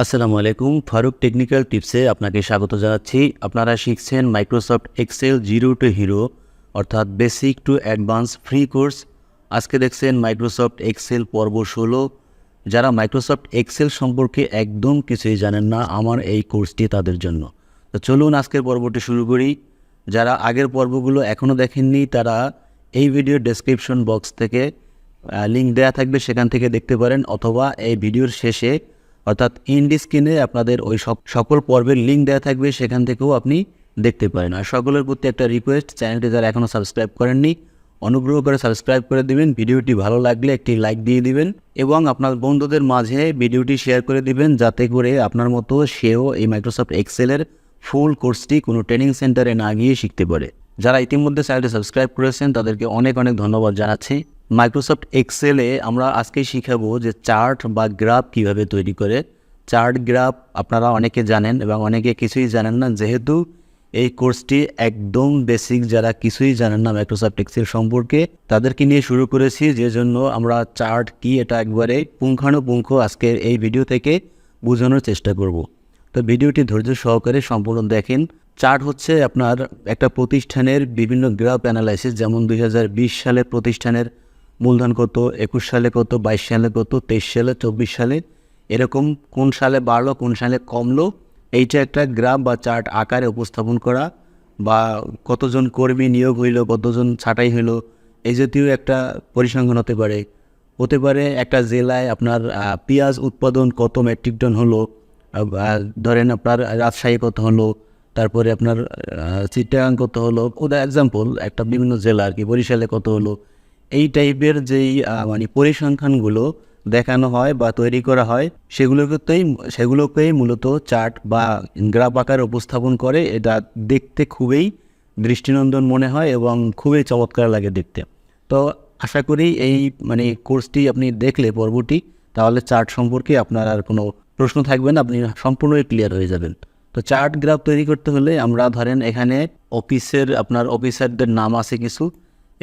আসসালামু আলাইকুম, ফারুক টেকনিক্যাল টিপসে আপনাকে স্বাগত জানাচ্ছি। আপনারা শিখছেন Microsoft Excel zero to hero অর্থাৎ basic to advance free course আজকে দেখছেন মাইক্রোসফট এক্সেল পর্ব ষোলো। যারা মাইক্রোসফট এক্সেল সম্পর্কে একদম কিছুই জানেন না, আমার এই কোর্সটি তাদের জন্য। তো চলুন আজকের পর্বটি শুরু করি। যারা আগের পর্বগুলো এখনও দেখেননি, তারা এই ভিডিওর ডেসক্রিপশন বক্স থেকে লিঙ্ক দেওয়া থাকবে, সেখান থেকে দেখতে পারেন, অথবা এই ভিডিওর শেষে অর্থাৎ ইন্ডি স্ক্রিনে আপনাদের ওই সক- সকল পর্বের লিঙ্ক দেওয়া থাকবে, সেখান থেকেও আপনি দেখতে পারেন। আর সকলের প্রতি একটা রিকোয়েস্ট চ্যানেলটি যারা এখনও সাবস্ক্রাইব করেননি, অনুগ্রহ করে সাবস্ক্রাইব করে দিবেন। ভিডিওটি ভালো লাগলে একটি লাইক দিয়ে দিবেন এবং আপনার বন্ধুদের মাঝে ভিডিওটি শেয়ার করে দিবেন, যাতে করে আপনার মতো সেও এই মাইক্রোসফট এক্সেলের ফুল কোর্সটি কোনো ট্রেনিং সেন্টারে না গিয়ে শিখতে পারে। যারা ইতিমধ্যে চ্যানেলটি সাবস্ক্রাইব করেছেন, তাদেরকে অনেক অনেক ধন্যবাদ জানাচ্ছি। মাইক্রোসফট এক্সেলে আমরা আজকেই শিখাবো যে চার্ট বা গ্রাফ কীভাবে তৈরি করে। চার্ট, গ্রাফ আপনারা অনেকে জানেন এবং অনেকে কিছুই জানেন না। যেহেতু এই কোর্সটি একদম বেসিক, যারা কিছুই জানেন না মাইক্রোসফট এক্সেল সম্পর্কে, তাদেরকে নিয়ে শুরু করেছি। যে জন্য আমরা চার্ট কি এটা একবারে পুঙ্খানুপুঙ্খ আজকের এই ভিডিও থেকে বোঝানোর চেষ্টা করব। তো ভিডিওটি ধৈর্য সহকারে সম্পূর্ণ দেখেন। চার্ট হচ্ছে আপনার একটা প্রতিষ্ঠানের বিভিন্ন গ্রাফ অ্যানালাইসিস, যেমন দুই হাজার বিশ সালে প্রতিষ্ঠানের মূলধন কত, একুশ সালে কত, বাইশ সালে কত, তেইশ সালে, চব্বিশ সালে, এরকম কোন সালে বাড়লো, কোন সালে কমলো, এইটা একটা গ্রাফ বা চার্ট আকারে উপস্থাপন করা বা কতজন কর্মী নিয়োগ হইল, কতজন ছাঁটাই হইল এই জাতীয় একটা পরিসংখ্যান হতে পারে। হতে পারে একটা জেলায় আপনার পেঁয়াজ উৎপাদন কত মেট্রিক টন হলো ধরেন আপনার রাজশাহী কত হলো, তারপরে আপনার চিটাগাং কত হলো ওদের এক্সাম্পল একটা বিভিন্ন জেলা আর কি, বরিশালে কত হলো এই টাইপের যেই মানে পরিসংখ্যানগুলো দেখানো হয় বা তৈরি করা হয় সেগুলোকেই সেগুলোকেই মূলত চার্ট বা গ্রাফ আকারে উপস্থাপন করে। এটা দেখতে খুবই দৃষ্টিনন্দন মনে হয় এবং খুবই চমৎকার লাগে দেখতে। তো আশা করি এই মানে কোর্সটি আপনি দেখলে পর্বটি, তাহলে চার্ট সম্পর্কে আপনার আর কোনো প্রশ্ন থাকবে না, আপনি সম্পূর্ণই ক্লিয়ার হয়ে যাবেন। তো চার্ট গ্রাফ তৈরি করতে হলে আমরা ধরেন এখানে অফিসের, আপনার অফিসারদের নাম আছে কিছু।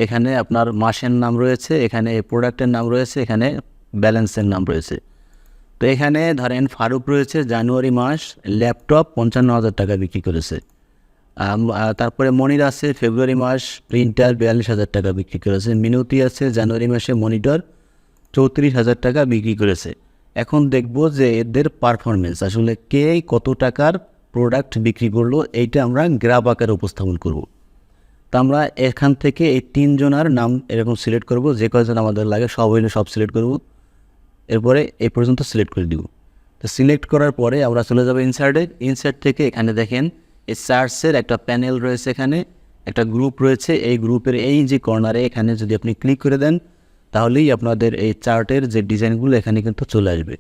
এখানে আপনার মাসের নাম রয়েছে, এখানে প্রোডাক্টের নাম রয়েছে, এখানে ব্যালেন্সের নাম রয়েছে। তো এখানে ধরেন ফারুক রয়েছে, জানুয়ারি মাস ল্যাপটপ পঞ্চান্ন হাজার টাকা বিক্রি করেছে। তারপরে মনির আছে, ফেব্রুয়ারি মাস প্রিন্টার বিয়াল্লিশ হাজার টাকা বিক্রি করেছে। মিনতি আছে, জানুয়ারি মাসে মনিটর চৌত্রিশ হাজার টাকা বিক্রি করেছে। এখন দেখব যে এদের পারফরমেন্স আসলে কে কত টাকার প্রোডাক্ট বিক্রি করল, এইটা আমরা গ্রাফ আকারে উপস্থাপন করব। তো আমরা এখান থেকে এই তিনজনার নাম এরকম সিলেক্ট করব, যে কয়জন আমাদের লাগে, সব হইলে সব সিলেক্ট করব। এরপরে এই পর্যন্ত সিলেক্ট করে দিব। তো সিলেক্ট করার পরে আমরা চলে যাব ইনসার্টে ইনসার্ট থেকে এখানে দেখেন, এই সার্চের একটা প্যানেল রয়েছে এখানে, একটা গ্রুপ রয়েছে। এই গ্রুপের এই যে কর্নারে এখানে যদি আপনি ক্লিক করে দেন, তাহলেই আপনাদের এই চার্টের যে ডিজাইনগুলো এখানে কিন্তু চলে আসবে।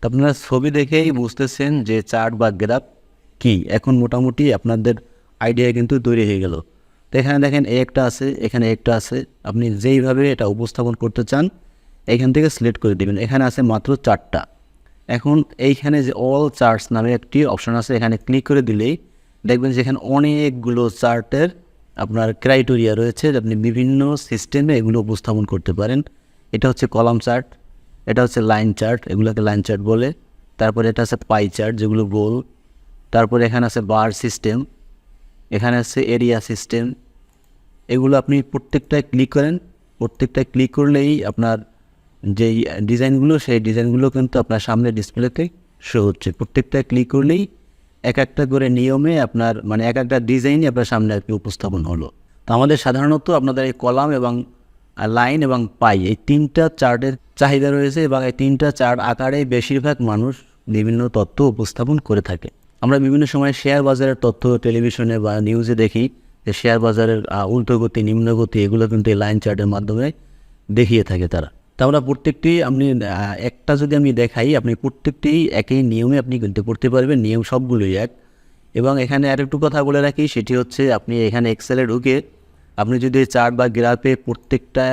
তো আপনারা ছবি দেখেই বুঝতেছেন যে চার্ট বা গ্রাফ কি। এখন মোটামুটি আপনাদের আইডিয়া কিন্তু তৈরি হয়ে গেল। এখানে দেখেন এ একটা আছে, এখানে একটা আছে। আপনি যেইভাবে এটা উপস্থাপন করতে চান, এখান থেকে সিলেক্ট করে দেবেন। এখানে আছে মাত্র চারটা। এখন এইখানে যে অল চার্টস নামে একটি অপশন আছে, এখানে ক্লিক করে দিলেই দেখবেন যে এখানে অনেকগুলো চার্টের আপনার ক্রাইটেরিয়া রয়েছে আপনি বিভিন্ন সিস্টেমে এগুলো উপস্থাপন করতে পারেন। এটা হচ্ছে কলাম চার্ট এটা হচ্ছে লাইন চার্ট এগুলোকে লাইন চার্ট বলে। তারপরে এটা আছে পাই চার্ট যেগুলো গোল তারপরে এখানে আছে বার সিস্টেম এখানে আছে এরিয়া সিস্টেম এগুলো আপনি প্রত্যেকটায় ক্লিক করেন। প্রত্যেকটায় ক্লিক করলেই আপনার যেই ডিজাইনগুলো, সেই ডিজাইনগুলো কিন্তু আপনার সামনে ডিসপ্লেতে শো হচ্ছে। প্রত্যেকটায় ক্লিক করলেই এক একটা করে নিয়মে আপনার মানে এক একটা ডিজাইনই আপনার সামনে আর কি উপস্থাপন হলো। তো আমাদের সাধারণত আপনাদের এই কলাম এবং লাইন এবং পাই, এই তিনটা চার্টের চাহিদা রয়েছে এবং এই তিনটা চার্ট আকারে বেশিরভাগ মানুষ বিভিন্ন তথ্য উপস্থাপন করে থাকে। আমরা বিভিন্ন সময় শেয়ার বাজারের তথ্য টেলিভিশনে বা নিউজে দেখি যে শেয়ার বাজারের ঊর্ধ্বগতি, নিম্নগতি, এগুলো কিন্তু এই লাইন চার্টের মাধ্যমে দেখিয়ে থাকে তারা। তা আমরা প্রত্যেকটি আপনি একটা যদি আমি দেখাই, আপনি প্রত্যেকটি একই নিয়মে আপনি কিন্তু করতে পারবেন, নিয়ম সবগুলোই এক। এবং এখানে আরেকটু কথা বলে রাখি, সেটি হচ্ছে আপনি এখানে এক্সেলে ঢুকে আপনি যদি চার্ট বা গ্রাফে প্রত্যেকটা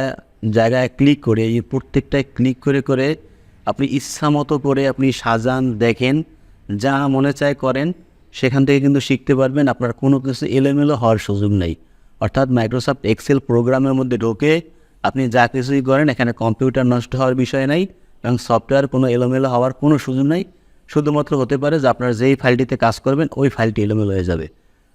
জায়গায় ক্লিক করে, এই প্রত্যেকটায় ক্লিক করে করে আপনি ইচ্ছা মতো করে আপনি সাজান, দেখেন যা মনে চায় করেন, সেখান থেকে কিন্তু শিখতে পারবেন। আপনার কোনো কিছু এলোমেলো হওয়ার সুযোগ নেই। অর্থাৎ মাইক্রোসফট এক্সেল প্রোগ্রামের মধ্যে ঢোকে, আপনি যা কিছুই করেন, এখানে কম্পিউটার নষ্ট হওয়ার বিষয় নাই, এবং সফটওয়্যার কোনো এলোমেলো হওয়ার কোনো সুযোগ নাই। শুধুমাত্র হতে পারে যে আপনার যেই ফাইলটিতে কাজ করবেন, ওই ফাইলটি এলোমেলো হয়ে যাবে।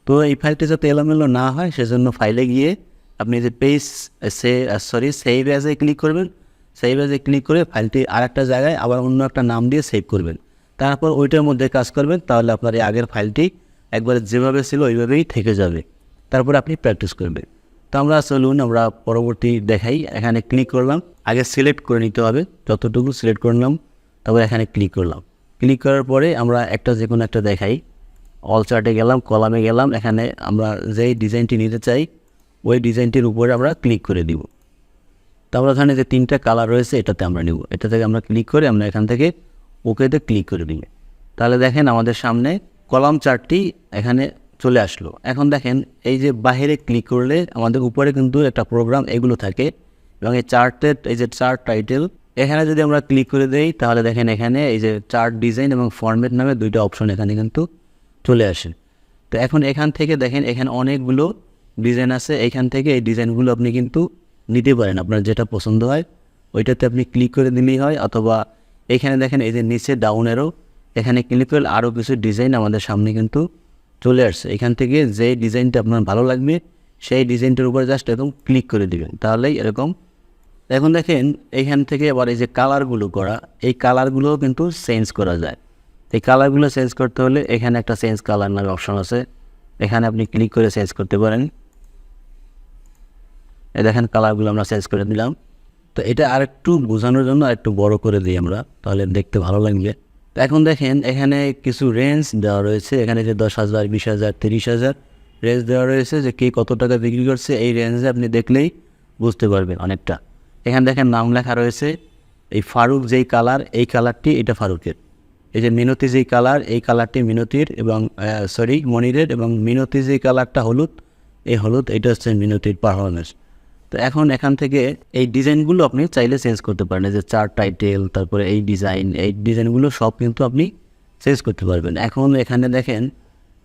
তো এই ফাইলটি যাতে এলোমেলো না হয়, সেজন্য ফাইলে গিয়ে আপনি যে পেজ, সে, সরি সেভ অ্যাজে ক্লিক করবেন। সেভ অ্যাজে ক্লিক করে ফাইলটি আরেকটা জায়গায় আবার অন্য একটা নাম দিয়ে সেভ করবেন। তারপর ওইটার মধ্যে কাজ করবেন, তাহলে আপনার এই আগের ফাইলটি একবারে যেভাবে ছিল ওইভাবেই থেকে যাবে। তারপর আপনি প্র্যাকটিস করবেন। তো আমরা চলুন, আমরা পরবর্তী দেখাই। এখানে ক্লিক করলাম, আগে সিলেক্ট করে নিতে হবে। যতটুকু সিলেক্ট করলাম তারপর এখানে ক্লিক করলাম। ক্লিক করার পরে আমরা একটা যে কোনো একটা দেখাই। অল চার্টে গেলাম কলামে গেলাম, এখানে আমরা যেই ডিজাইনটি নিতে চাই, ওই ডিজাইনটির উপরে আমরা ক্লিক করে দিব। তারপর এখানে যে তিনটা কালার রয়েছে, এটাতে আমরা নিব। এটা থেকে আমরা ক্লিক করে আমরা এখান থেকে ওকেতে ক্লিক করে দিই তাহলে দেখেন আমাদের সামনে কলাম চার্টটি এখানে চলে আসলো। এখন দেখেন এই যে বাইরে ক্লিক করলে আমাদের উপরে কিন্তু একটা প্রোগ্রাম এগুলো থাকে এবং এই চার্টের এই যে চার্ট টাইটেল এখানে যদি আমরা ক্লিক করে দেই, তাহলে দেখেন এখানে এই যে চার্ট ডিজাইন এবং ফরম্যাট নামে দুইটা অপশন এখানে কিন্তু চলে আসে। তো এখন এখান থেকে দেখেন এখানে অনেকগুলো ডিজাইন আছে, এখান থেকে এই ডিজাইনগুলো আপনি কিন্তু নিতে পারেন। আপনার যেটা পছন্দ হয়, ওইটাতে আপনি ক্লিক করে দিলেই হয়, অথবা এখানে দেখেন এই যে নিচে ডাউনেরও এখানে ক্লিক করলে আরও কিছু ডিজাইন আমাদের সামনে কিন্তু চলে আসছে। এখান থেকে যে ডিজাইনটা আপনার ভালো লাগবে, সেই ডিজাইনটার উপর জাস্ট এরকম ক্লিক করে দিবেন। তাহলেই এরকম। এখন দেখেন এইখান থেকে আবার এই যে কালারগুলো করা, এই কালারগুলোও কিন্তু চেঞ্জ করা যায়। এই কালারগুলো চেঞ্জ করতে হলে এখানে একটা চেঞ্জ কালার নামে অপশন আছে। এখানে আপনি ক্লিক করে চেঞ্জ করতে পারেন। দেখেন কালারগুলো আমরা চেঞ্জ করে দিলাম। তো এটা আরেকটু বোঝানোর জন্য আরেকটু বড় করে দিই আমরা, তাহলে দেখতে ভালো লাগবে। তো এখন দেখেন, এখানে কিছু রেঞ্জ দেওয়া রয়েছে। এখানে যে দশ হাজার, বিশ হাজার, তিরিশ হাজার রেঞ্জ দেওয়া রয়েছে যে কে কত টাকা বিক্রি করছে, এই রেঞ্জে আপনি দেখলেই বুঝতে পারবেন অনেকটা। এখানে দেখেন নাম লেখা রয়েছে, এই ফারুক যেই কালার এই কালারটি এটা ফারুকের। এই যে মিনতি যেই কালার এই কালারটি মিনতির এবং সরি মনিরের এবং মিনতি যেই কালারটা হলুদ, এই হলুদ, এটা হচ্ছে মিনতির পারফরমেন্স তো এখন এখান থেকে এই ডিজাইনগুলো আপনি চাইলে চেঞ্জ করতে পারেন। যে চার টাইটেল তারপরে এই ডিজাইন এই ডিজাইনগুলো সব কিন্তু আপনি চেঞ্জ করতে পারবেন। এখন এখানে দেখেন,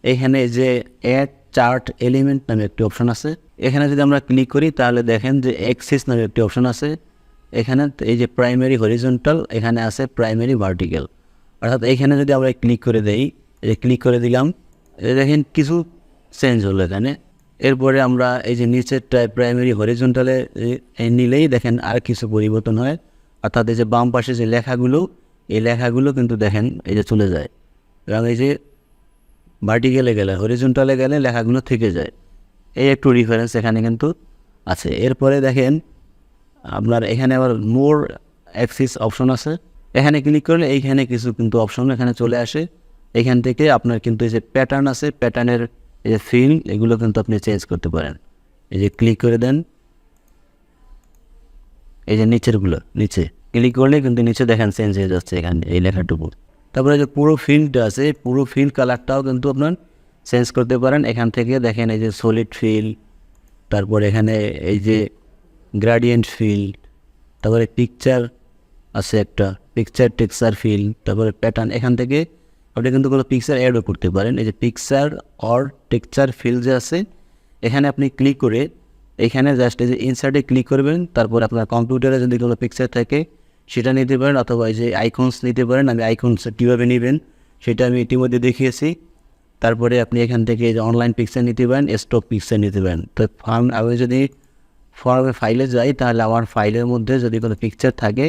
এখানে যে অ্যাড চার্ট এলিমেন্ট নামে একটি অপশন আছে। এখানে যদি আমরা ক্লিক করি, তাহলে দেখেন যে এক্সিস নামে একটি অপশন আছে। এখানে এই যে প্রাইমারি হরিজন্টাল এখানে আছে প্রাইমারি ভার্টিক্যাল অর্থাৎ এখানে যদি আমরা ক্লিক করে দেই ক্লিক করে দিলাম দেখেন কিছু চেঞ্জ হলো এখানে। এরপরে আমরা এই যে নিচের নিচেরটায় প্রাইমারি হরিজন্টালে নিলেই দেখেন আর কিছু পরিবর্তন হয়। অর্থাৎ এই যে বাম পাশে যে লেখাগুলো, এই লেখাগুলো কিন্তু দেখেন এই যে চলে যায়। এবং এই যে ভার্টিক্যালে গেলে হরিজন্টালে গেলে লেখাগুলো থেকে যায়। এই একটু রিফারেন্স এখানে কিন্তু আছে। এরপরে দেখেন আপনার এখানে আবার মোর অ্যাক্সিস অপশন আছে। এখানে ক্লিক করলে এইখানে কিছু কিন্তু অপশন এখানে চলে আসে। এখান থেকে আপনার কিন্তু এই যে প্যাটার্ন আছে প্যাটার্নের এই যে ফিল এগুলো কিন্তু আপনি চেঞ্জ করতে পারেন। এই যে ক্লিক করে দেন। এই যে নিচেরগুলো, নিচে। ক্লিক করলে কিন্তু নিচে দেখেন চেঞ্জ হয়ে যাচ্ছে এখানে, এই লেখাটুকু। তারপরে যে পুরো ফিল্ডটা আছে, পুরো ফিল্ড কালারটাও কিন্তু আপনার চেঞ্জ করতে পারেন। এখান থেকে দেখেন এই যে সলিড ফিল তারপর এখানে এই যে গ্রাডিয়েন্ট ফিল্ড তারপরে পিকচার আছে একটা পিকচার টেক্সচার ফিল তারপরে প্যাটার্ন এখান থেকে আপনি কিন্তু কোনো পিকচার অ্যাডও করতে পারেন। এই যে পিকচার অর টেক্সচার ফিল যে আছে, এখানে আপনি ক্লিক করে এখানে জাস্ট এই যে ইনসার্টে ক্লিক করবেন, তারপর আপনার কম্পিউটারে যদি কোনো পিকচার থাকে, সেটা নিতে পারেন অথবা এই যে আইকনস নিতে পারেন। আমি আইকনস কীভাবে নেবেন, সেটা আমি ইতিমধ্যে দেখিয়েছি। তারপরে আপনি এখান থেকে যে অনলাইন পিকচার নিতে পারেন স্টক পিকচার নিতে পারেন। তো ফার্ম আমি যদি ফর্মে ফাইলে যাই, তাহলে আমার ফাইলের মধ্যে যদি কোনো পিকচার থাকে,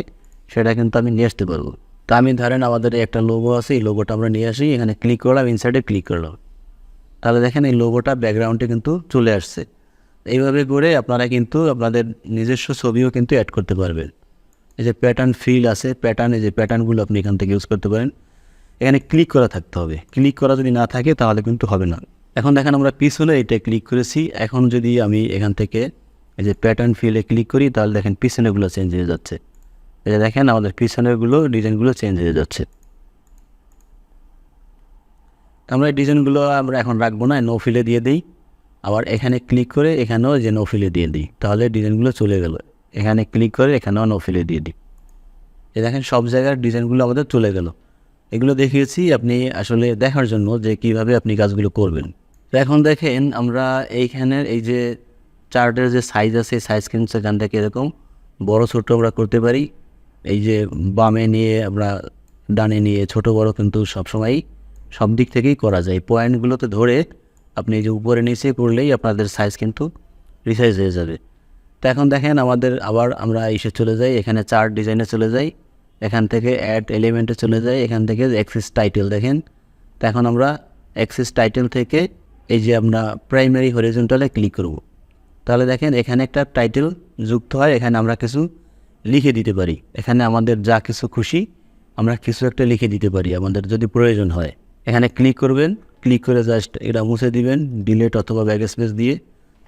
সেটা কিন্তু আমি নিয়ে আসতে পারব। তো আমি ধরেন আমাদের একটা লোগো আছে, এই লোগোটা আমরা নিয়ে আসি, এখানে ক্লিক করলাম ইনসাইডে ক্লিক করলাম। তাহলে দেখেন এই লোগোটা ব্যাকগ্রাউন্ডে কিন্তু চলে আসছে। এইভাবে করে আপনারা কিন্তু আপনাদের নিজস্ব ছবিও কিন্তু অ্যাড করতে পারবেন। এই যে প্যাটার্ন ফিল আছে প্যাটার্ন এই যে প্যাটার্নগুলো আপনি এখান থেকে ইউজ করতে পারেন। এখানে ক্লিক করা থাকতে হবে। ক্লিক করা যদি না থাকে তাহলে কিন্তু হবে না। এখন দেখেন আমরা পিছনে এটা ক্লিক করেছি। এখন যদি আমি এখান থেকে এই যে প্যাটার্ন ফিলে ক্লিক করি, তাহলে দেখেন পিছনেগুলো চেঞ্জ হয়ে যাচ্ছে। এই যে দেখেন আমাদের পিছনেরগুলো ডিজাইনগুলো চেঞ্জ হয়ে যাচ্ছে। আমরা এই ডিজাইনগুলো আমরা এখন রাখব না নো ফিলে দিয়ে দিই। আবার এখানে ক্লিক করে এখানেও যে নো ফিলে দিয়ে দিই, তাহলে ডিজাইনগুলো চলে গেল। এখানে ক্লিক করে এখানেও নো ফিলে দিয়ে দিই। এ দেখেন সব জায়গার ডিজাইনগুলো আমাদের চলে গেল। এগুলো দেখিয়েছি আপনি আসলে দেখার জন্য যে কীভাবে আপনি কাজগুলো করবেন। তো এখন দেখেন আমরা এইখানের এই যে চার্টের যে সাইজ আছে সাইজ কিন্তু সেখান থেকে এরকম বড় ছোটো আমরা করতে পারি। এই যে বামে নিয়ে আমরা ডানে নিয়ে ছোট বড় কিন্তু সবসময়ই সব দিক থেকেই করা যায়। পয়েন্টগুলোতে ধরে আপনি এই যে উপরে নিচে করলেই আপনাদের সাইজ কিন্তু রিসাইজ হয়ে যাবে। তো এখন দেখেন আমাদের আবার আমরা এসে চলে যাই, এখানে চার্ট ডিজাইনে চলে যাই, এখান থেকে অ্যাড এলিমেন্টে চলে যাই, এখান থেকে অ্যাক্সিস টাইটেল দেখেন। তো এখন আমরা অ্যাক্সিস টাইটেল থেকে এই যে আমরা প্রাইমারি হরিজন্টালে ক্লিক করব। তাহলে দেখেন এখানে একটা টাইটেল যুক্ত হয়, এখানে আমরা কিছু লিখে দিতে পারি। এখানে আমাদের যা কিছু খুশি, আমরা কিছু একটা লিখে দিতে পারি, আমাদের যদি প্রয়োজন হয়। এখানে ক্লিক করবেন ক্লিক করে জাস্ট এটা মুছে দিবেন ডিলেট অথবা ব্যাগ স্পেস দিয়ে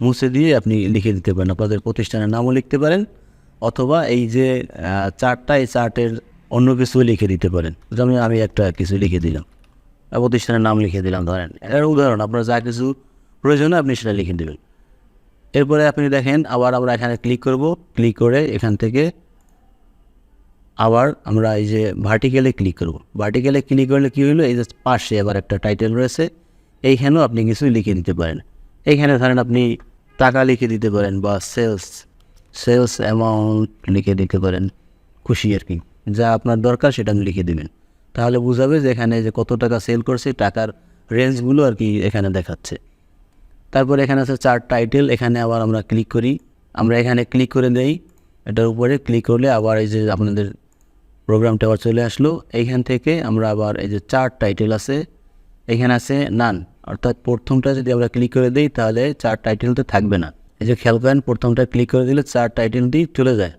মুছে দিয়ে আপনি লিখে দিতে পারেন। আপনাদের প্রতিষ্ঠানের নামও লিখতে পারেন, অথবা এই যে চার্টটা এই চার্টের অন্য কিছু লিখে দিতে পারেন। যেমন আমি একটা কিছু লিখে দিলাম, প্রতিষ্ঠানের নাম লিখে দিলাম, ধরেন। এর উদাহরণ, আপনার যা কিছু প্রয়োজন আপনি সেটা লিখে দেবেন। এরপরে আপনি দেখেন আবার আমরা এখানে ক্লিক করব। ক্লিক করে এখান থেকে আবার আমরা এই যে ভার্টিক্যালে ক্লিক করব। ভার্টিক্যালে ক্লিক করলে কী হলো এই যে পাশে আবার একটা টাইটেল রয়েছে। এইখানেও আপনি কিছু লিখে দিতে পারেন। এইখানে ধরেন আপনি টাকা লিখে দিতে পারেন বা সেলস সেলস অ্যামাউন্ট লিখে দিতে পারেন। খুশি আর কি। যা আপনার দরকার সেটা আপনি লিখে দেবেন। তাহলে বুঝাবে যে এখানে যে কত টাকা সেল করছে, টাকার রেঞ্জগুলো আর কি এখানে দেখাচ্ছে। তারপর এখানে আছে চার্ট টাইটেল এখানে আবার আমরা ক্লিক করি। আমরা এখানে ক্লিক করে দেই। এটার উপরে ক্লিক করলে আবার এই যে আপনাদের প্রোগ্রামটা আবার চলে আসলো। এইখান থেকে আমরা আবার এই যে চার্ট টাইটেল আছে, এখানে আছে নান অর্থাৎ প্রথমটা যদি আমরা ক্লিক করে দিই, তাহলে চার্ট টাইটেলটা থাকবে না। এই যে খেয়াল করেন, প্রথমটা ক্লিক করে দিলে চার্ট টাইটেলটি চলে যায়।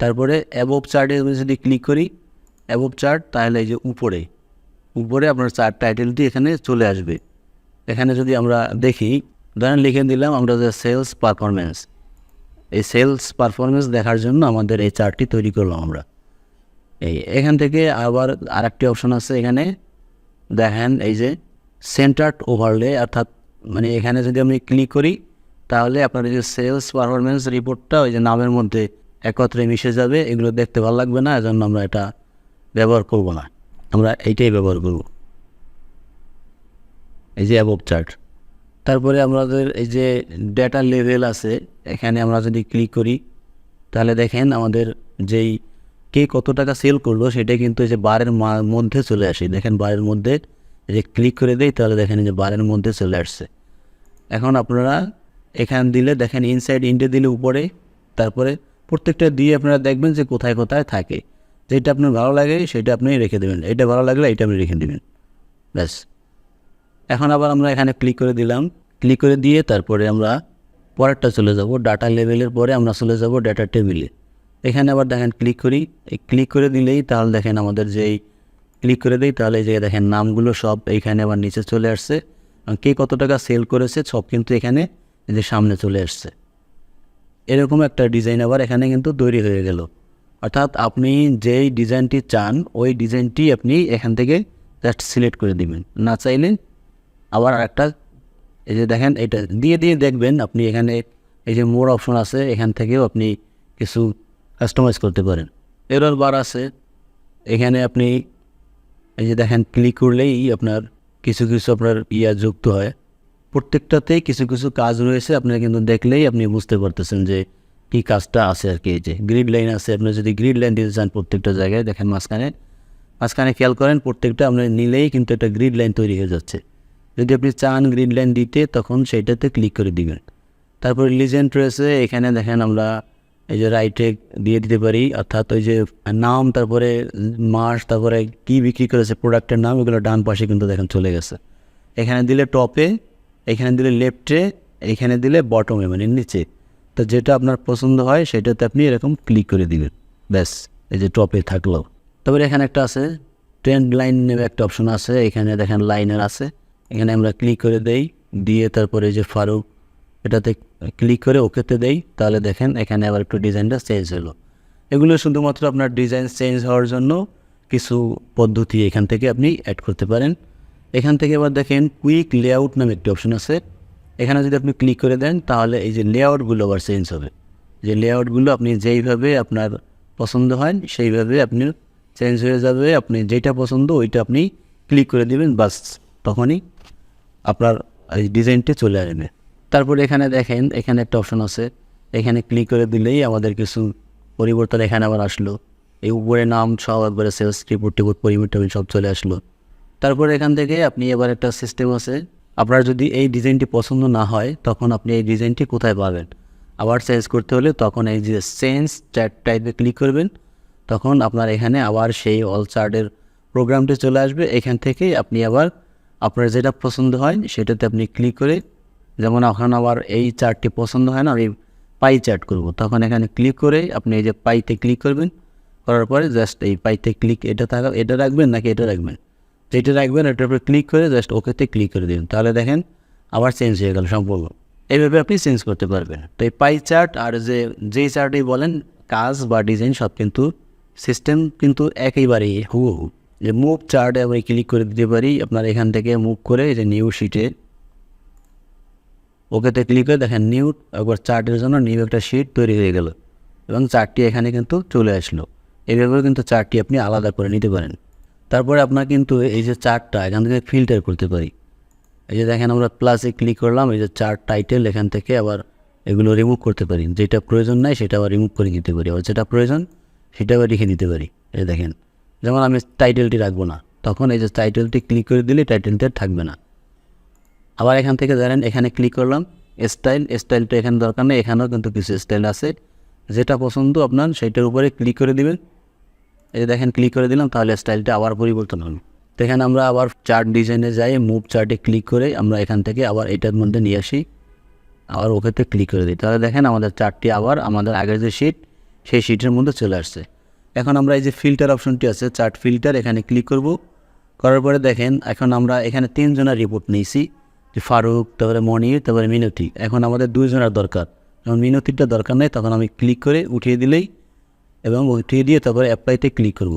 তারপরে অ্যাবোভ চার্টে যদি ক্লিক করি অ্যাবোভ চার্ট তাহলে এই যে উপরে উপরে আপনার চার্ট টাইটেলটি এখানে চলে আসবে। এখানে যদি আমরা দেখি, ধরেন লিখে দিলাম আমরা যে সেলস পারফরমেন্স এই সেলস পারফরমেন্স দেখার জন্য আমাদের এই চার্টটি তৈরি করলাম আমরা। এই এখান থেকে আবার আরেকটি অপশন আছে এখানে। দেখেন এই যে সেন্টার্ড ওভারলে অর্থাৎ মানে এখানে যদি আমি ক্লিক করি, তাহলে আপনার এই যে সেলস পারফরমেন্স রিপোর্টটা ওই যে নামের মধ্যে একত্রে মিশে যাবে, এগুলো দেখতে ভালো লাগবে না, এজন্য আমরা এটা ব্যবহার করব না। আমরা এইটাই ব্যবহার করব। এই যে অ্যাবভ চার্ট তারপরে আমাদের এই যে ডেটা লেভেল আছে, এখানে আমরা যদি ক্লিক করি, তাহলে দেখেন আমাদের যেই কে কত টাকা সেল করল, সেটা কিন্তু এই যে বারের মধ্যে চলে আসে। দেখেন বারের মধ্যে এই যে ক্লিক করে দেই, তাহলে দেখেন যে বারের মধ্যে চলে আসছে। এখন আপনারা এখান দিলে দেখেন ইনসাইড ইন্ডে দিলে উপরে, তারপরে প্রত্যেকটা দিয়ে আপনারা দেখবেন যে কোথায় কোথায় থাকে। যেটা আপনার ভালো লাগে, সেটা আপনি রেখে দেবেন। এটা ভালো লাগলে এটা আপনি রেখে দেবেন। ব্যাস। এখন আবার আমরা এখানে ক্লিক করে দিলাম। ক্লিক করে দিয়ে তারপরে আমরা পরেরটা চলে যাব। ডাটা লেভেলের পরে আমরা চলে যাব ডাটা টেবিলে এখানে আবার দেখেন ক্লিক করি। এই ক্লিক করে দিলেই তাহলে দেখেন আমাদের যেই ক্লিক করে দিই তাহলে এই যে দেখেন নামগুলো সব এইখানে আবার নিচে চলে আসছে। কে কত টাকা সেল করেছে সব কিন্তু এখানে এই যে সামনে চলে আসছে। এরকম একটা ডিজাইন আবার এখানে কিন্তু তৈরি হয়ে গেল। অর্থাৎ আপনি যেই ডিজাইনটি চান, ওই ডিজাইনটি আপনি এখান থেকে জাস্ট সিলেক্ট করে দিবেন। না চাইলে আবার একটা এই যে দেখেন এটা দিয়ে দিয়ে দেখবেন আপনি এখানে এই যে মোর অপশন আছে, এখান থেকেও আপনি কিছু কাস্টমাইজ করতে পারেন। এরর বার আছে, এখানে আপনি এই যে দেখেন ক্লিক করলেই আপনার কিছু কিছু আপনার ইয়া যুক্ত হয়। প্রত্যেকটাতেই কিছু কিছু কাজ রয়েছে, আপনারা কিন্তু দেখলেই আপনি বুঝতে পারতেছেন যে কী কাজটা আছে আর কি, এই যে গ্রিড লাইন আছে। আপনি যদি গ্রিড লাইন দিতে চান প্রত্যেকটা জায়গায়, দেখেন মাঝখানে মাঝখানে খেয়াল করেন, প্রত্যেকটা আপনি নিলেই কিন্তু একটা গ্রিড লাইন তৈরি হয়ে যাচ্ছে। যদি আপনি চান গ্রিড লাইন দিতে, তখন সেইটাতে ক্লিক করে দিবেন। তারপর লিজেন্ড রয়েছে এখানে দেখেন আমরা এই যে রাইটে দিয়ে দিতে পারি, অর্থাৎ ওই যে নাম, তারপরে মাস, তারপরে কি বিক্রি করেছে প্রোডাক্টের নাম, এগুলো ডান পাশে কিন্তু দেখেন চলে গেছে। এখানে দিলে টপে এখানে দিলে লেফটে এখানে দিলে বটমে মানে নিচে। তো যেটা আপনার পছন্দ হয়, সেটাতে আপনি এরকম ক্লিক করে দিবেন। ব্যাস, এই যে টপে থাকল। তারপরে এখানে একটা আছে ট্রেন্ড লাইন নেবে একটা অপশন আছে, এখানে দেখেন লাইনের আছে। এখানে আমরা ক্লিক করে দেই, দিয়ে তারপরে যে ফারুক এটাতে ক্লিক করে ওকেতে দেই, তাহলে দেখেন এখানে আবার একটু ডিজাইনটা চেঞ্জ হলো। এগুলো শুধুমাত্র আপনার ডিজাইন চেঞ্জ হওয়ার জন্য কিছু পদ্ধতি এখান থেকে আপনি অ্যাড করতে পারেন। এখান থেকে আবার দেখেন কুইক লেআউট নামে একটি অপশন আছে। এখানে যদি আপনি ক্লিক করে দেন, তাহলে এই যে লেআউটগুলো আবার চেঞ্জ হবে। যে লেআউটগুলো আপনি যেইভাবে আপনার পছন্দ হয়, সেইভাবে আপনি চেঞ্জ হয়ে যাবে। আপনি যেটা পছন্দ, ওইটা আপনি ক্লিক করে দেবেন, বাস, তখনই আপনার এই ডিজাইনটি চলে আসবে। তারপরে এখানে দেখেন, এখানে একটা অপশন আছে। এখানে ক্লিক করে দিলেই আমাদের কিছু পরিবর্তন এখানে আবার আসলো। এই উপরে নাম সব একবারে সেলস রিপোর্ট টিপোর্ট টরিমিট সব চলে আসলো। তারপরে এখান থেকে আপনি এবার একটা সিস্টেম আছে। আপনার যদি এই ডিজাইনটি পছন্দ না হয়, তখন আপনি এই ডিজাইনটি কোথায় পাবেন? আবার চেঞ্জ করতে হলে তখন এই যে চেঞ্জ চ্যাট টাইপে ক্লিক করবেন। তখন আপনার এখানে আবার সেই অল চার্টের প্রোগ্রামটি চলে আসবে। এখান থেকেই আপনি আবার আপনার যেটা পছন্দ হয়, সেটাতে আপনি ক্লিক করে যেমন এখন আবার এই চার্টটি পছন্দ হয় না, আমি পাই চার্ট করব। তখন এখানে ক্লিক করে আপনি এই যে পাইতে ক্লিক করবেন, করার পরে জাস্ট এই পাইতে ক্লিক এটা থাকা, এটা রাখবেন নাকি এটা রাখবেন? যেটা রাখবেন, এটার উপরে ক্লিক করে জাস্ট ওকেতে ক্লিক করে দিন। তাহলে দেখেন আবার চেঞ্জ হয়ে গেল সম্পূর্ণ। এইভাবে আপনি চেঞ্জ করতে পারবেন। তো এই পাই চার্ট আর যে যেই চার্টেই বলেন, কাজ বা ডিজাইন সব কিন্তু সিস্টেম কিন্তু একেবারেই হু হু যে মুভ চার্টে আমি ক্লিক করে দিতে পারি, আপনার এখান থেকে মুভ করে যে নিউ শিটে ওকেতে ক্লিক করে দেখেন নিউ, একবার চার্টের জন্য নিউ একটা শিট তৈরি হয়ে গেল। এবং চার্টটি এখানে কিন্তু চলে আসলো। এইভাবে কিন্তু চার্টটি আপনি আলাদা করে নিতে পারেন। তারপরে আপনার কিন্তু এই যে চার্টটা এখান থেকে ফিল্টার করতে পারি। এই যে দেখেন আমরা প্লাসে ক্লিক করলাম, এই যে চার্ট টাইটেল এখান থেকে আবার এগুলো রিমুভ করতে পারি। যেটা প্রয়োজন নাই, সেটা আবার রিমুভ করে দিতে পারি। আবার যেটা প্রয়োজন, সেটা আবার রেখে দিতে পারি। এই দেখেন। যেমন আমি টাইটেলটি রাখব না। তখন এই যে টাইটেলটি ক্লিক করে দিলে টাইটেলটা থাকবে না। আবার এখান থেকে ধরেন এখানে ক্লিক করলাম স্টাইল স্টাইলটা এখানে দরকার নেই, এখানেও কিন্তু কিছু স্টাইল আছে। যেটা পছন্দ আপনার, সেইটার উপরে ক্লিক করে দেবেন। এই দেখেন ক্লিক করে দিলাম, তাহলে স্টাইলটা আবার পরিবর্তন হলো। তো এখানে আমরা আবার চার্ট ডিজাইনে যাই মুভ চার্টে ক্লিক করে আমরা এখান থেকে আবার এটার মধ্যে নিয়ে আসি। আবার ওকেতে ক্লিক করে দিই। তাহলে দেখেন আমাদের চার্টটি আবার আমাদের আগের যে শিট সেই শিটের মধ্যে চলে আসছে। এখন আমরা এই যে ফিল্টার অপশনটি আছে চার্ট ফিল্টার এখানে ক্লিক করব। করার পরে দেখেন, এখন আমরা এখানে তিনজনের রিপোর্ট নিয়েছি। যে ফারুক, তারপরে মনির, তারপরে মিনতি। এখন আমাদের দুইজনের দরকার। যখন মিনতিটা দরকার নেই, তখন আমি ক্লিক করে উঠিয়ে দিলেই এবং উঠিয়ে দিয়ে তারপরে অ্যাপ্লাইতে ক্লিক করব।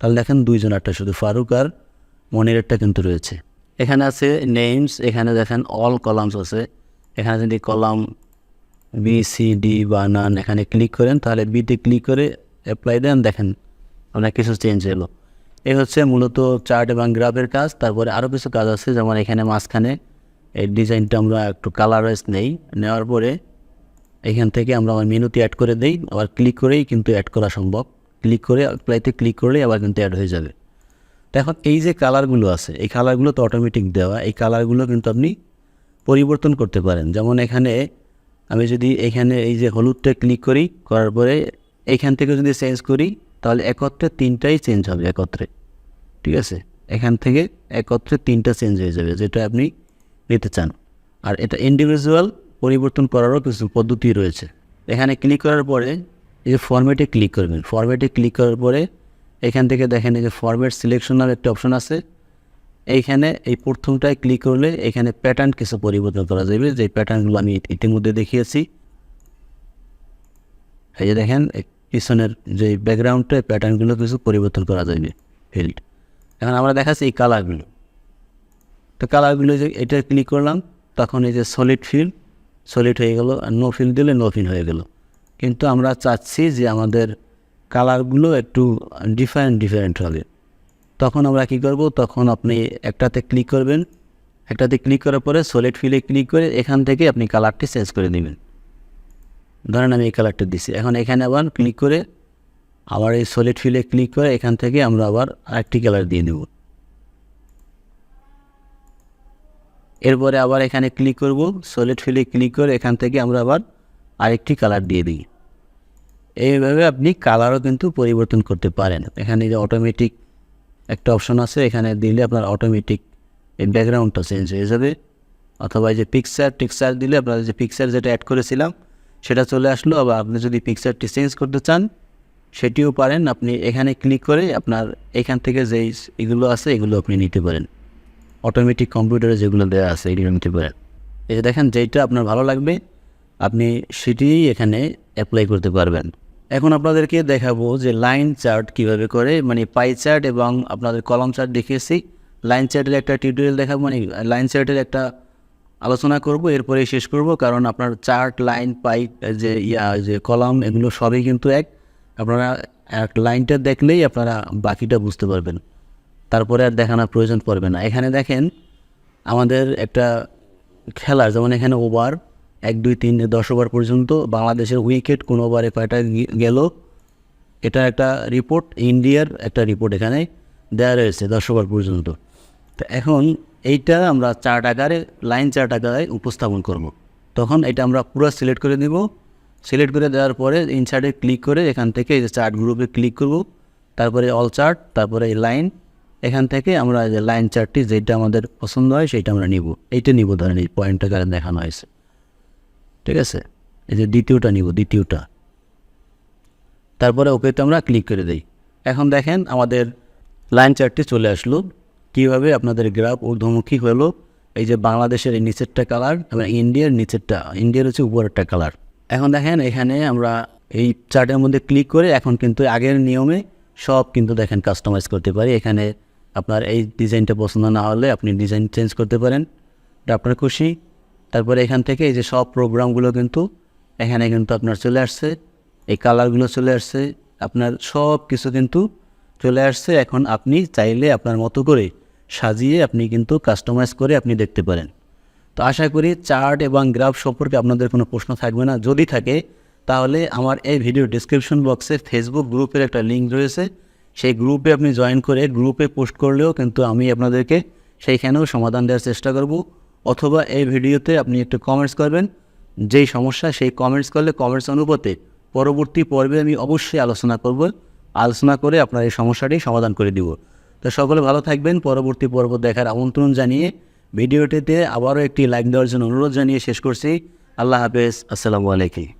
তাহলে দেখেন দুইজনেরটা শুধু ফারুক আর মনিরেরটা কিন্তু রয়েছে। এখানে আছে নেমস এখানে দেখেন অল কলামস আছে। এখানে যদি কলাম বি সি ডি বা নান এখানে ক্লিক করেন, তাহলে বিতে ক্লিক করে অ্যাপ্লাই দেন, দেখেন অনেক কিছু চেঞ্জ এলো। এই হচ্ছে মূলত চার্ট এবং গ্রাফের কাজ। তারপরে আরও কিছু কাজ আছে, যেমন এখানে মাঝখানে এই ডিজাইনটা আমরা একটু কালারাইজ নেই। নেওয়ার পরে এখান থেকে আমরা আমার মেনুতে অ্যাড করে দেই, আবার ক্লিক করেই কিন্তু অ্যাড করা সম্ভব। ক্লিক করে অ্যাপ্লাইতে ক্লিক করলেই আবার কিন্তু অ্যাড হয়ে যাবে। তো এখন এই যে কালারগুলো আছে, এই কালারগুলো তো অটোমেটিক দেওয়া, এই কালারগুলো কিন্তু আপনি পরিবর্তন করতে পারেন। যেমন এখানে আমি যদি এখানে এই যে হলুদটা ক্লিক করি, করার পরে এইখান থেকে যদি চেঞ্জ করি, তাহলে একত্রে তিনটাই চেঞ্জ হবে একত্রে। ঠিক আছে? এখান থেকে একত্রে তিনটা চেঞ্জ হয়ে যাবে, যেটা আপনি নিতে চান। আর এটা ইন্ডিভিজুয়াল পরিবর্তন করারও কিছু পদ্ধতি রয়েছে। এখানে ক্লিক করার পরে এই যে ফরম্যাটে ক্লিক করবেন। ফরম্যাটে ক্লিক করার পরে এখান থেকে দেখেন এই যে ফরম্যাট সিলেকশন নামে একটা অপশন আছে। এইখানে এই প্রথমটায় ক্লিক করলে এখানে প্যাটার্ন কিছু পরিবর্তন করা যাবে। যে প্যাটার্নগুলো আমি ইতিমধ্যে দেখিয়েছি। এই যে দেখেন পিছনের যে ব্যাকগ্রাউন্ডটা প্যাটার্নগুলো কিছু পরিবর্তন করা যাবে ফিল্ড এখন আমরা দেখাচ্ছি এই কালারগুলো তো কালারগুলো যে এটা ক্লিক করলাম, তখন এই যে সলিড ফিল্ড সলিড হয়ে গেল, আর নো ফিল দিলে নো ফিল হয়ে গেল। কিন্তু আমরা চাচ্ছি যে আমাদের কালারগুলো একটু ডিফারেন্ট ডিফারেন্ট হবে। তখন আমরা কী করব? তখন আপনি একটাতে ক্লিক করবেন। একটাতে ক্লিক করার পরে সলিড ফিলে ক্লিক করে এখান থেকে আপনি কালারটি চেঞ্জ করে দেবেন। ধরেন আমি এই কালারটা দিছি। এখন এখানে আবার ক্লিক করে আবার এই সলিড ফিলে ক্লিক করে এখান থেকে আমরা আবার আরেকটি কালার দিয়ে দেব। এরপরে আবার এখানে ক্লিক করব সলিড ফিলে ক্লিক করে এখান থেকে আমরা আবার আরেকটি কালার দিয়ে দিই। এইভাবে আপনি কালারও কিন্তু পরিবর্তন করতে পারেন। এখানে যে অটোমেটিক একটা অপশন আছে, এখানে দিলে আপনার অটোমেটিক এই ব্যাকগ্রাউন্ডটা চেঞ্জ হয়ে যাবে। অথবা এই যে পিকচার টিকচার দিলে আপনার যে পিকচার যেটা অ্যাড করেছিলাম সেটা চলে আসলো, আবার আপনি যদি পিকচারটি চেঞ্জ করতে চান, সেটিও পারেন। আপনি এখানে ক্লিক করে আপনার এখান থেকে যেই এগুলো আছে, এগুলো আপনি নিতে পারেন। অটোমেটিক কম্পিউটারে যেগুলো দেওয়া আছে, এগুলো নিতে পারেন। এই যে দেখেন, যেইটা আপনার ভালো লাগবে, আপনি সেটিই এখানে অ্যাপ্লাই করতে পারবেন। এখন আপনাদেরকে দেখাবো যে লাইন চার্ট কীভাবে করে মানে পাই চার্ট এবং আপনাদের কলম চার্ট দেখিয়েছি। লাইন চার্টের একটা টিউটোরিয়াল দেখাবো মানে লাইন চার্টের একটা আলোচনা করব এরপরে শেষ করব, কারণ আপনার চার্ট, লাইন পাইপ যে ইয়া, যে কলাম, এগুলো সবই কিন্তু এক। আপনারা এক লাইনটা দেখলেই আপনারা বাকিটা বুঝতে পারবেন। তারপরে আর দেখানোর প্রয়োজন পড়বে না। এখানে দেখেন, আমাদের একটা খেলার যেমন এখানে ওভার, এক, দুই, তিন, দশ ওভার পর্যন্ত বাংলাদেশের উইকেট কোন ওভারে কয়টা গেল, এটা একটা রিপোর্ট, ইন্ডিয়ার একটা রিপোর্ট এখানে দেওয়া রয়েছে দশ ওভার পর্যন্ত। তো এখন এইটা আমরা চার্ট আকারে, লাইন চার্ট আকারে উপস্থাপন করব। তখন এটা আমরা পুরো সিলেক্ট করে দেব সিলেক্ট করে দেওয়ার পরে ইনসার্টে ক্লিক করে এখান থেকে এই যে চার্ট গ্রুপে ক্লিক করব। তারপরে অল চার্ট তারপরে এই লাইন এখান থেকে আমরা যে লাইন চার্টটি যেটা আমাদের পছন্দ হয় সেটা আমরা নিব। এইটা নিব ধরেন এই পয়েন্টটা আকারে দেখানো হয়েছে। ঠিক আছে? এই যে দ্বিতীয়টা নিব, দ্বিতীয়টা। তারপরে ওকেতে আমরা ক্লিক করে দিই। এখন দেখেন আমাদের লাইন চার্টটি চলে আসলো। কীভাবে আপনাদের গ্রাফ ঊর্ধ্বমুখী হলো? এই যে বাংলাদেশের এই নিচেরটা কালার এবং ইন্ডিয়ার নিচেরটা, ইন্ডিয়ার হচ্ছে উপরেরটা কালার এখন দেখেন এখানে আমরা এই চার্টের মধ্যে ক্লিক করে এখন কিন্তু আগের নিয়মে সব কিন্তু দেখেন কাস্টমাইজ করতে পারি। এখানে আপনার এই ডিজাইনটা পছন্দ না হলে আপনি ডিজাইন চেঞ্জ করতে পারেন। এটা আপনার খুশি। তারপরে এখান থেকে এই যে সব প্রোগ্রামগুলো কিন্তু এখানে কিন্তু আপনার চলে আসছে। এই কালারগুলো চলে আসছে। আপনার সব কিছু কিন্তু চলে আসছে। এখন আপনি চাইলে আপনার মতো করে সাজিয়ে আপনি কিন্তু কাস্টমাইজ করে আপনি দেখতে পারেন। তো আশা করি চার্ট এবং গ্রাফ সম্পর্কে আপনাদের কোনো প্রশ্ন থাকবে না। যদি থাকে, তাহলে আমার এই ভিডিও ডিসক্রিপশন বক্সে ফেসবুক গ্রুপের একটা লিঙ্ক রয়েছে। সেই গ্রুপে আপনি জয়েন করে গ্রুপে পোস্ট করলেও কিন্তু আমি আপনাদেরকে সেইখানেও সমাধান দেওয়ার চেষ্টা করব। অথবা এই ভিডিওতে আপনি একটু কমেন্টস করবেন। যেই সমস্যা, সেই কমেন্টস করলে কমেন্টস অনুপাতে পরবর্তী পর্বে আমি অবশ্যই আলোচনা করব। আলোচনা করে আপনার এই সমস্যাটি সমাধান করে দিব। তো সকলে ভালো থাকবেন। পরবর্তী পর্ব দেখার আমন্ত্রণ জানিয়ে ভিডিওটিতে আবারও একটি লাইক দেওয়ার জন্য অনুরোধ জানিয়ে শেষ করছি। আল্লাহ হাফেজ। আসসালামু আলাইকুম।